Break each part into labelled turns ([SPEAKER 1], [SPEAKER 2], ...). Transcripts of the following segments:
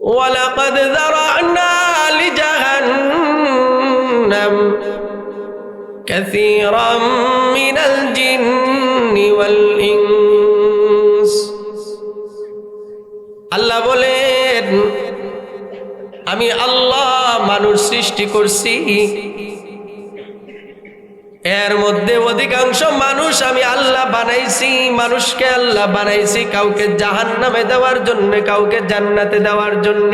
[SPEAKER 1] ولقد ذرأنا لجهنم كثيرا من الجن والإنس আল্লাহ বলেন আমি আল্লাহ মানুষ সৃষ্টি করছি এর মধ্যে অধিকাংশ মানুষ আমি আল্লাহ বানাইছি, মানুষকে আল্লাহ বানাইছি, কাউকে জাহান নামে দেওয়ার জন্য, কাউকে জান্নাতে দেওয়ার জন্য।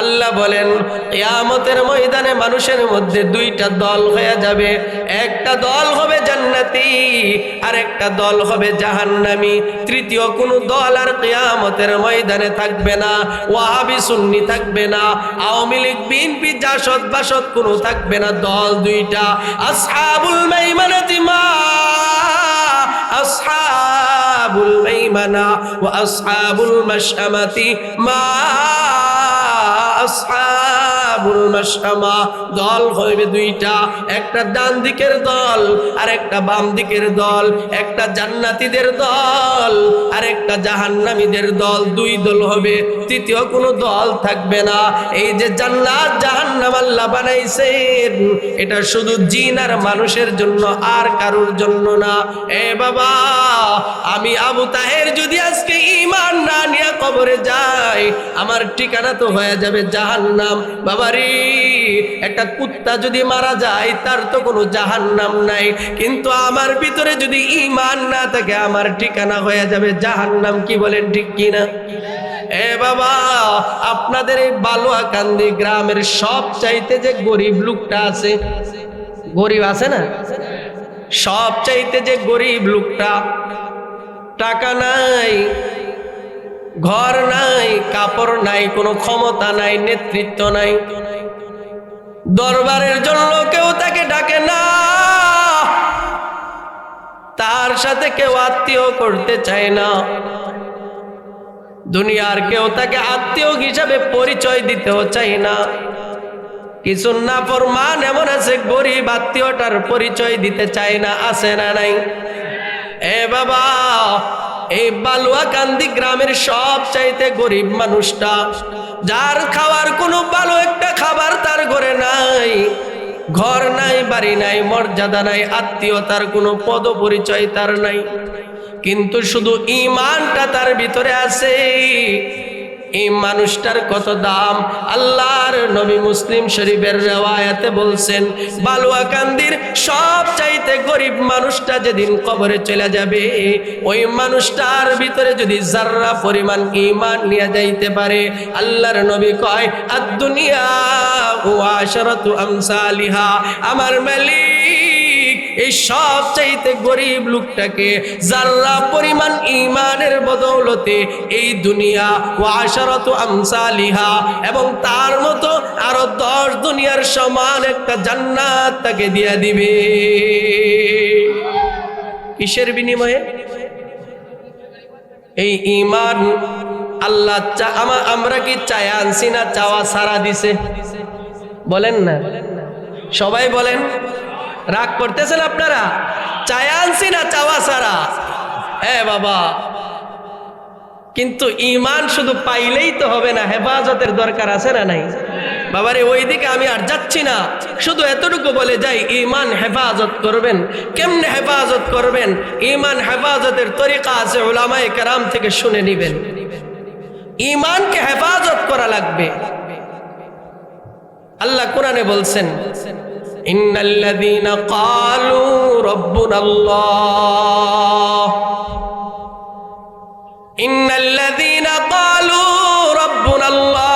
[SPEAKER 1] আল্লাহ বলেন কিয়ামতের ময়দানে মানুষের মধ্যে দুইটা দল হয়ে যাবে। একটা দল হবে জান্নাতি আর একটা দল হবে জাহান্নামি। তৃতীয় কোনো দল আর কিয়ামতের ময়দানে থাকবে না, ওয়াহাবি সুন্নি থাকবে না, আওয়ামী লীগ, বিএনপি, জাসদ, বাসদ কোনো থাকবে না, দল দুইটা। আসহাবুল মাইমানাতি মা, আসহাবুল মাইমানা ওয়া আসহাবুল মাশআমাতি মা দল হইবে দুইটা, একটা ডান দিকের দল আর একটা বাম দিকের দল, একটা দল আর একটা জাহান্নামীদের দল, দুই দল হবে, তৃতীয় কোনো দল থাকবে না। এই যে জান্নাত জাহান্নাম আল্লাহ বানাইছেন, এটা শুধু জিন আর মানুষের জন্য, আর কারোর জন্য না। এ বাবা, আমি আবু তাহের যদি আজকে ইমান না নিয়ে কবরে যাই, আমার ঠিকানা তো হয়ে যাবে জাহান্নাম। বাবারি একটা কুত্তা যদি মারা যায়, তার তো কোনো জাহান্নাম নাই। কিন্তু আমার ভিতরে যদি ইমান না থাকে, আমার ঠিকানা হয়ে যাবে জাহান্নাম, কি বলেন ঠিক কিনা? এ বাবা, আপনাদের এই বালুয়াকান্দি গ্রামের সব চাইতে যে গরিব লোকটা আছে, গরিব আছে না? সব চাইতে যে গরিব লোকটা, টাকা নাই। ঘর নাই, কাপড় নাই, কোনো ক্ষমতা নাই, নেতৃত্ব নাই। দরবারের জন্য কেউ তাকে ডাকে না। তার সাথে কেউ আত্মীয় করতে চায় না। দুনিয়ার কেউ তাকে আত্মীয় হিসাবে পরিচয় দিতেও চায় না। কিছু না ফরমান এমন আছে, গরিব আত্মীয়টার পরিচয় দিতে চায় না আছে না নাই। এ বাবা এই বালুয়া কান্দি গ্রামের সব চাইতে গরিব মানুষটা, যার খাওয়ার কোনো ভালো একটা খাবার তার ঘরে নাই। ঘর নাই, বাড়ি নাই, মর্যাদা নাই, আত্মীয়তার কোনো পদ পরিচয় তার নাই। কিন্তু শুধু ইমানটা তার ভিতরে আছে এই মানুষটার কত দাম? আল্লাহর নবী মুসলিম শরীফের রেওয়ায়াতে বলছেন, বালুয়াকান্দির সব চাইতে গরিব মানুষটা যেদিন কবরে চলে যাবে, ওই মানুষটার ভিতরে যদি জাররা পরিমাণ ইমান নিয়ে যাইতে পারে, আল্লাহর নবী কয় আর দুনিয়া ও আশরতু আমসালিহা, আমার মালিক এই সব চাইতে গরিব লোকটাকে জাল্লা পরিমাণ ইমানের বদৌলতে এই দুনিয়া ও আশারত আমসালিহা এবং তার মতো আরও দশ দুনিয়ার সমান একটা জান্নাত তাকে দিয়া দিবে। কিসের বিনিময়ে? এই ইমান আল্লাহ আমা- আমরা কি চায় আনছি না চাওয়া সারা দিছে? বলেন না। সবাই বলেন। রাগ করতেছেন আপনারা? চায় আনছি না, চাওয়া সারা হ্যাঁ বাবা। কিন্তু ইমান শুধু পাইলেই তো হবে না, হেফাজতের দরকার আছে না নাই? বাবারে ওই দিকে আমি আর যাচ্ছি না। শুধু এতটুকু বলে যাই ইমান হেফাজত করবেন। কেমনে হেফাজত করবেন? ইমান হেফাজতের তরিকা আছে ওলামায়ে কেরাম থেকে শুনে নিবেন। ইমানকে হেফাজত করা লাগবে। আল্লাহ কোরআনে বলছেন إن الذين قالوا ربنا الله. إن الذين قالوا ربنا الله.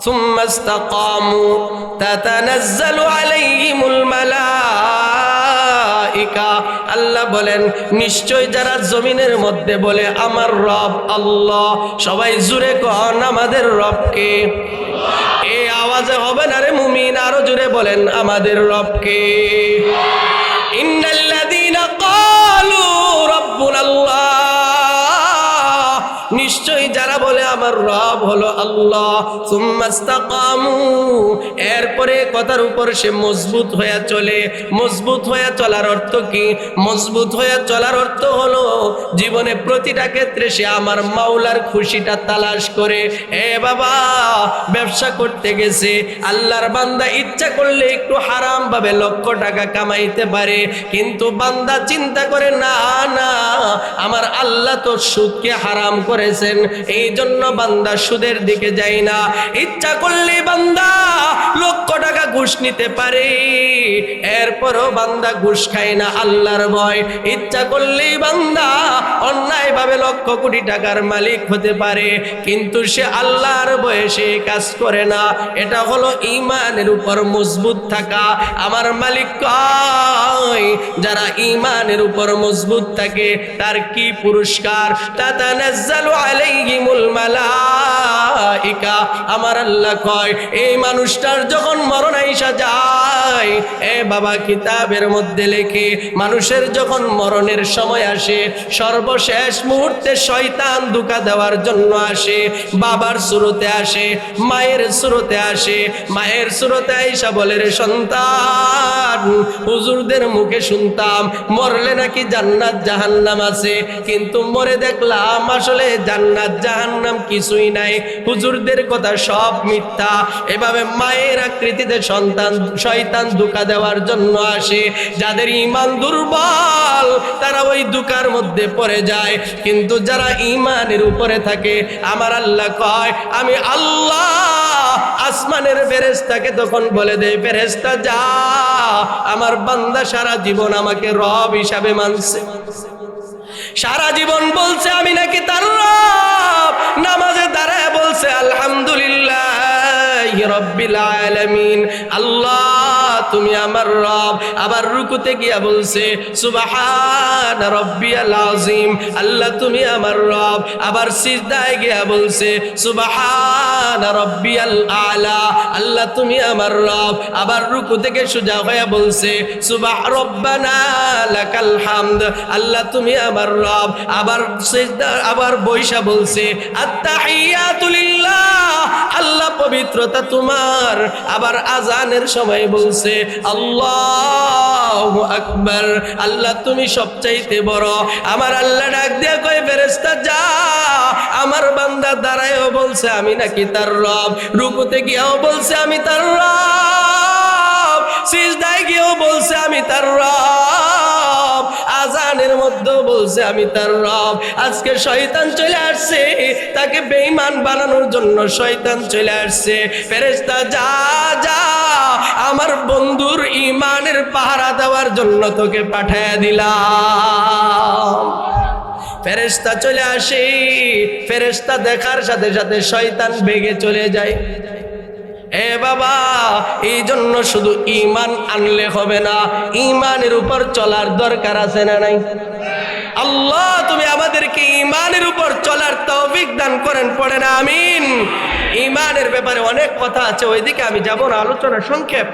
[SPEAKER 1] ثم استقاموا تتنزل عليهم الملائكة. আল্লাহ বলেন, নিশ্চয় যারা জমিনের মধ্যে বলে, আমার রব আল্লাহ সবাই জুড়ে কন আমাদের রবকে। এই আওয়াজে হবে না রে মুমিন, আরও জুড়ে বলেন, আমাদের রবকে। নিশ্চয়ই যারা বলে আমার রব হলো আল্লাহ এরপরে কথার উপর সে মজবুত হয়ে চলে। মজবুত হয়ে চলার অর্থ কি? মজবুত হয়ে চলার অর্থ হলো জীবনে প্রতিটা ক্ষেত্রে সে আমার মাওলার খুশিটা তালাশ করে। এ বাবা, ব্যবসা করতে গেছে। আল্লাহর বান্দা ইচ্ছা করলে একটু হারাম ভাবে লক্ষ টাকা কামাইতে পারে। কিন্তু বান্দা চিন্তা করে, না না, আমার আল্লাহ তো সুদকে হারাম করেছেন এই জন্য বান্দা সুদের দিকে যায় না। ইচ্ছা করলে বান্দা লক্ষ টাকা ঘুষ নিতে পারে, এরপরও বান্দা ঘুষ খায় না আল্লাহর ভয়। ইচ্ছা করলেই বান্দা অন্যায় ভাবে লক্ষ কোটি টাকার মালিক হতে পারে, কিন্তু সে আল্লাহর বয়সে কাজ করে না। এটা হলো ইমানের উপর মজবুত থাকা। আমার মালিক কয়, যারা ইমানের উপর মজবুত থাকে, তার কি পুরস্কার। আমার আল্লাহ কয়, এই মানুষটার যখন মরণ আইসা যায়, এ বাবা কিতাবের মধ্যে লেখে, মানুষের যখন মরণের সময় আসে, সর্বশেষ মুহূর্তে শয়তান দুকা দেওয়ার জন্য আসে, বাবার সুরতে আসে, মায়ের সুরতে আসে, মায়ের সুরতে আইসা বলে, রে সন্তান, হুজুরদের মুখে শুনতাম, মরলে নাকি জান্নাত জাহান্নাম আছে, কিন্তু মরে দেখলাম, আসলে জান্নাত, জাহান্নাম কিছুই নাই। হুজুরদের কথা সব মিথ্যা। এভাবে মায়ের আকৃতিতে সন্তান, শয়তান দুকা দেওয়ার জন্য আসে। যাদের ইমান দুর্বল, তারা ওই দুকার মধ্যে পড়ে যায়। কিন্তু যারা ইমানের উপরে থাকে, আমার আল্লাহ কয়, আমি আল্লাহ, আসমানের ফেরেস্তাকে তখন বলে দেয় ফেরেস্তা যা, আমার বান্দা সারা জীবন আমাকে রব হিসাবে মানছে মানছে। সারা জীবন বলছে আমি নাকি তার রব। নামাজে দাঁড়ায় বলছে আলহামদুলিল্লাহ রব্বিল আলামিন আল্লাহ তুমি আমার রব। আবার রুকুতে গিয়া বলছে, সুবাহান রব্বিয়াল আযীম, আল্লাহ তুমি আমার রব। আবার সিজদায় গিয়া বলছে, সুবাহান রব্বিয়াল আলা, আল্লাহ তুমি আমার রব। আবার রুকু থেকে সোজা হয়ে বলছে, সুবাহ রব্বানা লাকাল হামদ, আল্লাহ তুমি আমার রব। আবার সিজদা, আবার বৈশা বলছে, আত্তাহিয়াতু লিল্লাহ, আল্লাহ পবিত্রতা তোমার। আবার আজানের সময় বলছে আল্লাহু আকবার, আল্লাহ তুমি সবচাইতে বড়। আমার আল্লাহ ডাক দিয়া কই ফেরেশতা, যা। আমার বান্দা দাঁড়ায়ও বলছে, আমি নাকি তার রব। রুকুতে গিয়েও বলছে, আমি তার রব। সিজদায় গিয়েও বলছে, আমি তার রব। আজানের মধ্যেও বলছে, আমি তার রব। আজকে শয়তান চলে আসছে, তাকে বেঈমান বানানোর জন্য শয়তান চলে আসছে। ফেরেশতা, যা যা। আমার বন্ধুর ইমানের পাহারা দেওয়ার জন্য তোকে পাঠায় দিলাম। ফেরেশতা চলে আসে। ফেরেশতা দেখার সাথে সাথে শয়তান বেগে চলে যায়। এ বাবা, এই জন্য শুধু ইমান আনলে হবে না ইমানের উপর চলার দরকার আছে না নাই? আল্লাহ তুমি আমাদেরকে ইমানের উপর চলার তৌফিক দান করেন পড়ে না আমিন ইমানের ব্যাপারে অনেক কথা আছে ওইদিকে আমি যাব না আলোচনা সংক্ষেপ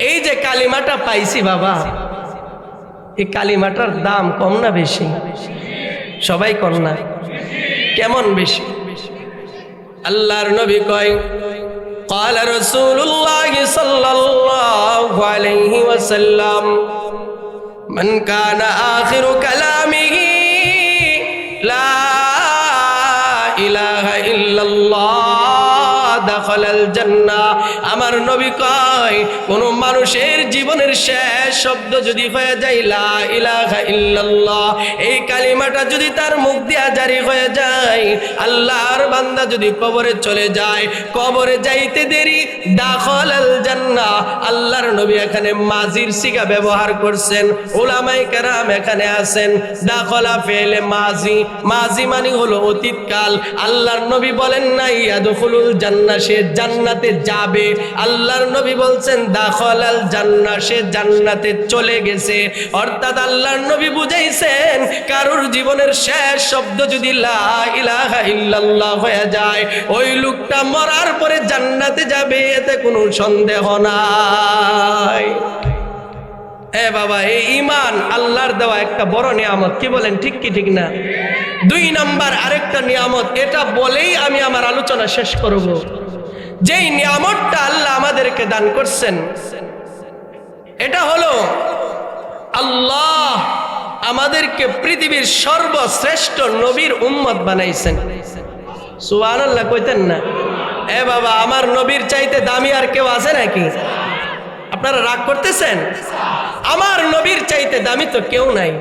[SPEAKER 1] এই যে কালিমাটা পাইছি বাবা এই কালিমাটার দাম কম না বেশি সবাই কম না কেমন বেশি আল্লাহর নবী কয় قال رسول الله صلى الله عليه وسلم من كان آخر كلامه لا إله إلا الله আমার নবী কয়, কোন মানুষের জীবনের শেষ শব্দ যদি হয়ে যায় ইলাহা ইল্লাল্লাহ, এই কালিমাটা যদি তার মুখ দিয়া জারি হয়ে যায়, আল্লাহর বান্দা যদি কবরে চলে যায়, কবরে যাইতে দেরি আল্লাহর নবী এখানে মাজির সিগা ব্যবহার করছেন ওলামাই কেরাম এখানে আছেন। দাখলা ফেলে মাজি মাজি মানে হলো অতীতকাল। আল্লাহর নবী বলেন না, ইয়াদখুলুল জান্নাহ, সে জান্নাতে যাবে। আল্লাহর নবী বলছেন, দাখলাল জান্নাহ, সে জান্নাতে চলে গেছে। অর্থাৎ আল্লাহর নবী বুঝাইছেন, কারোর জীবনের শেষ শব্দ যদি লা ইলাহা ইল্লাল্লাহ হয়ে যায়, ওই লোকটা মরার পরে জান্নাতে যাবে, এতে কোনো সন্দেহ নাই। এ বাবা এই ইমান আল্লাহর দেওয়া একটা বড় নিয়ামত। কি বলেন, ঠিক কি, ঠিক না? দুই নাম্বার আরেকটা নিয়ামত, এটা বলেই আমি আমার আলোচনা শেষ করব। যেই নিয়ামতটা আল্লাহ আমাদেরকে দান করছেন, এটা হলো আল্লাহ আমাদেরকে পৃথিবীর সর্বশ্রেষ্ঠ নবীর উম্মত বানাইছেন। সুবান আল্লাহ কইতেন না? এ বাবা, আমার নবীর চাইতে দামি আর কেউ আছে নাকি? আপনারা রাগ করতেছেন? আমার নবীর চাইতে দামি তো কেউ নাই।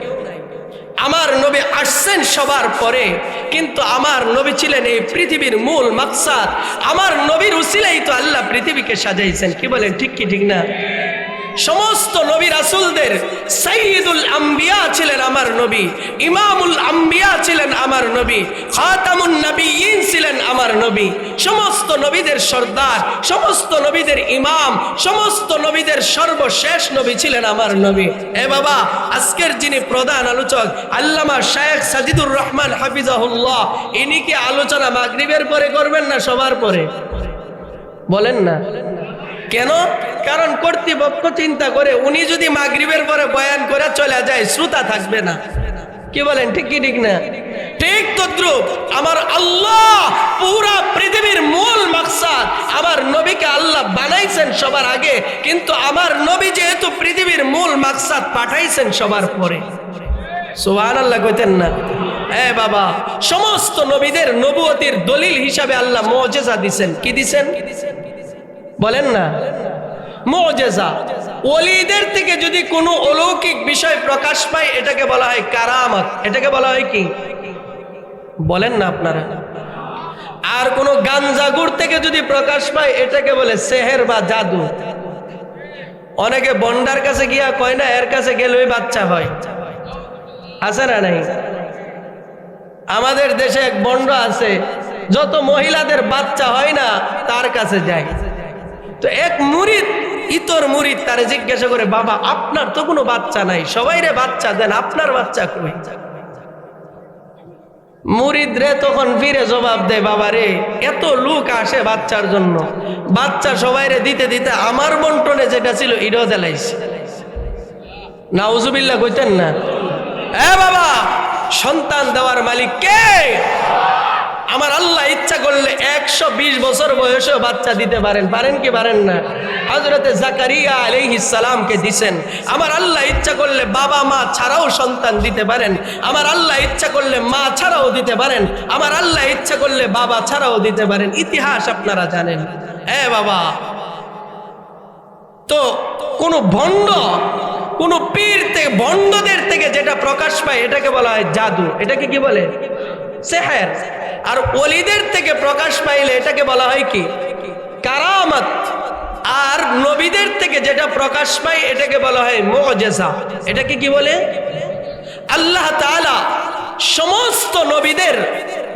[SPEAKER 1] আমার নবী আসছেন সবার পরে, কিন্তু আমার নবী ছিলেন এই পৃথিবীর মূল মাকসাদ। আমার নবীর উচিলেই তো আল্লাহ পৃথিবীকে সাজাইছেন, কি বলেন, ঠিক কি, ঠিক না? সমস্ত নবী রাসুলদের সাইয়দুল আম্বিয়া ছিলেন আমার নবী, ইমামুল আম্বিয়া ছিলেন আমার নবী, খাতামুন নবীন ছিলেন আমার নবী। সমস্ত নবীদের সর্দার, সমস্ত নবীদের ইমাম, সমস্ত নবীদের সর্বশেষ নবী ছিলেন আমার নবী। এ বাবা, আজকের যিনি প্রধান আলোচক, আল্লামা শায়েখ সাজিদুর রহমান হাফিজাহুল্লাহ, ইনি কি আলোচনা মাগরিবের পরে করবেন না সবার পরে? বলেন না। কেন? কারণ কর্তৃপক্ষ চিন্তা করে উনি যদি মাগরিবের পরে বয়ান করে চলে যায়, শ্রোতা থাকবে না। কি বলেন, ঠিক কি ঠিক না? ঠিক তদ্রুপ আমার আল্লাহ পুরা পৃথিবীর মূল মাকসাদ। আমার নবীকে আল্লাহ বানাইছেন সবার আগে, কিন্তু আমার নবী যেহেতু পৃথিবীর মূল মাকসাদ পাঠাইছেন সবার পরে। সোহান আল্লাহ কইতেন না? হ্যাঁ বাবা, সমস্ত নবীদের নবুয়তির দলিল হিসাবে আল্লাহ মজেজা দিছেন। কি দিছেন? বলেন না। মজেজা, ওলিদের থেকে যদি কোনো অলৌকিক বিষয় প্রকাশ পায়, এটাকে বলা হয় কারামাত। এটাকে বলা হয় কি? বলেন না আপনারা। আর কোনো গাঞ্জাগুড় থেকে যদি প্রকাশ পায়, এটাকে বলে সেহের বা জাদু। অনেকে বন্ডার কাছে গিয়া কয় না, এর কাছে গেলেই বাচ্চা হয়। আছে না নাই? আমাদের দেশে এক বন্ড আছে, যত মহিলাদের বাচ্চা হয় না, তার কাছে যায়। তো এক মুরিদ, ইতর মুরিদ তারে জিজ্ঞাসা করে, বাবা, আপনার তো কোনো বাচ্চা নাই। সবাই রে বাচ্চা দেন, আপনার বাচ্চা কই? মুরিদ রে তখন ফিরে জবাব দেয়, বাবা রে, এত লোক আসে বাচ্চার জন্য। বাচ্চা সবাই রে দিতে দিতে আমার বন্টনে যেটা ছিল, এটাও দেলাইছে নাউজুবিল্লাহ কইতেন না। এ বাবা, সন্তান দেওয়ার মালিক কে? আমার আল্লাহ ইচ্ছা করলে একশো বিশ বছর বয়সেও বাচ্চা দিতে পারেন। পারেন কি পারেন না? হজরতে জাকারিয়া আলাইহিসালামকে দিছেন। আমার আল্লাহ ইচ্ছা করলে বাবা মা ছাড়াও সন্তান দিতে পারেন। আমার আল্লাহ ইচ্ছা করলে মা ছাড়াও দিতে পারেন। আমার আল্লাহ ইচ্ছা করলে বাবা ছাড়াও দিতে পারেন। ইতিহাস আপনারা জানেন। হ্যাঁ বাবা, তো কোন ভণ্ড, কোন পীর থেকে, ভণ্ডদের থেকে যেটা প্রকাশ পায়, এটাকে বলা হয় জাদু। এটাকে কি বলে? সেহের। আর অলিদের থেকে প্রকাশ পাইলে এটাকে বলা হয় কি? কারামত। আর নবীদের থেকে যেটা প্রকাশ পায় এটাকে বলা হয় মজেসা এটাকে কি বলে? আল্লাহ তাআলা সমস্ত নবীদের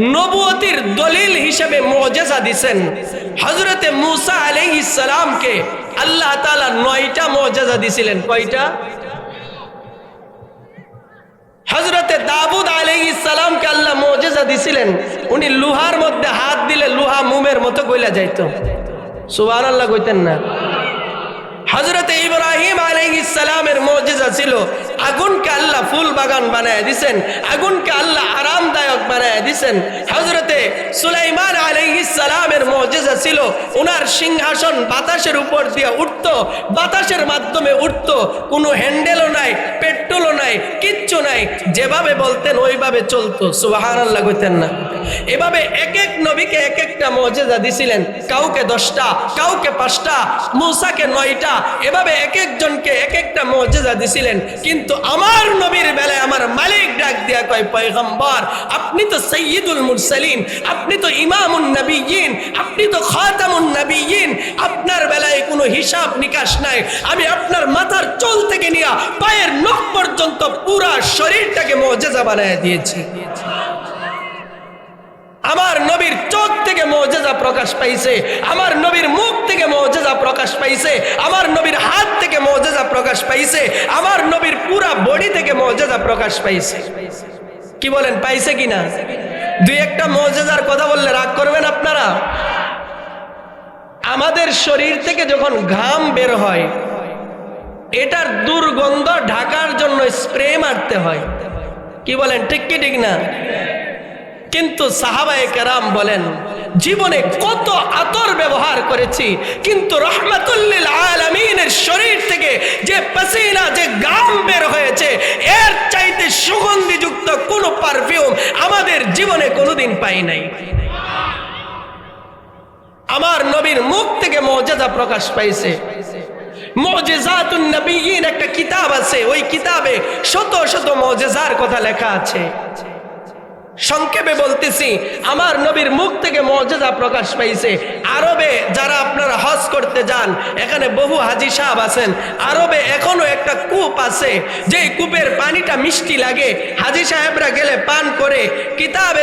[SPEAKER 1] নবুয়তির দলিল হিসেবে মজেসা দিছেন। হজরতে মুসা আলাইহিস সালামকে আল্লাহ তাআলা নয়টা মজেসা দিছিলেন। কয়টা? হজরতে দাবুদ আলাইহিস সালামকে আল্লাহ মজেসা দিছিলেন। উনি লোহার মধ্যে হাত দিলে লোহা মুমের মতো গইলা যাইতো। সুবহানাল্লাহ কইতেন না। হজরতে ইব্রাহিম আলাইহিস সালামের মজেজা ছিল। আগুনকে আল্লাহ ফুল বাগান বানায় দিছেন। আগুনকে আল্লাহ আরামদায়ক বানায় দিছেন। হজরতে সুলাইমান আলাইহিস সালামের মজেজা ছিল ওনার সিংহাসন বাতাসের উপর দিয়ে উঠত, বাতাসের মাধ্যমে উঠত। কোনো হ্যান্ডেলও নাই, পেট্রোলও নাই, কিচ্ছু নাই। যেভাবে বলতেন, ওইভাবে চলতো। সুবহানাল্লাহ কইতেন না। এভাবে এক এক নবীকে এক একটা মজেজা দিছিলেন। কাউকে দশটা, কাউকে পাঁচটা, মুসাকে নয়টা, এভাবে এক একজনকে এক একটা মজেজা দিছিলেন। কিন্তু আমার নবীর বেলায় আমার মালিক ডাক দিয়া কয়, পয়গম্বর, আপনি তো সৈয়দুল মুরসালিন, আপনি তো ইমামুন নবীন আপনি তো খাতামুন নবীন আপনার বেলায় কোনো হিসাব নিকাশ নাই। আমি আপনার মাথার চুল থেকে নিয়ে পায়ের নখ পর্যন্ত পুরা শরীরটাকে মজেজা বানায় দিয়েছি। আমার নবীর চোখ থেকে মৌজেজা প্রকাশ পাইছে। আমার নবীর মুখ থেকে মৌজেজা প্রকাশ পাইছে। আমার নবীর হাত থেকে মৌজেজা প্রকাশ পাইছে। আমার নবীর পুরা বডি থেকে মৌজেজা প্রকাশ পাইছে। কি বলেন, পাইছে কিনা? দুই একটা মৌজেজার কথা বললে রাগ করবেন আপনারা? আমাদের শরীর থেকে যখন ঘাম বের হয়, এটার দুর্গন্ধ ঢাকার জন্য স্প্রে মারতে হয়। কি বলেন, ঠিক কি, ঠিক না? কিন্তু সাহাবায়ে কেরাম বলেন, জীবনে কত আতর ব্যবহার করেছি, কিন্তু রহমাতুল্লিল আলামিনের শরীর থেকে যে পাসিনা, যে গাম বের হয়েছে, এর চাইতে সুগন্ধিযুক্ত কোনো পারফিউম আমাদের জীবনে কোনোদিন পাই নাই। নবীর মুখ থেকে মর্যাদা প্রকাশ পাইছে। একটা কিতাব আছে, ওই কিতাবে শত শত মজেজার কথা লেখা আছে। সংক্ষেপে বলতেছি, আমার নবীর মুখ থেকে মর্যাদা প্রকাশ পাইছে। আরবে যারা আপনারা হজ করতে যান, এখানে বহু হাজি সাহেব আছেন। আরবে এখনও একটা কূপ আছে, যেই কূপের পানিটা মিষ্টি লাগে। হাজি সাহেবরা গেলে পান করে, কিতাবে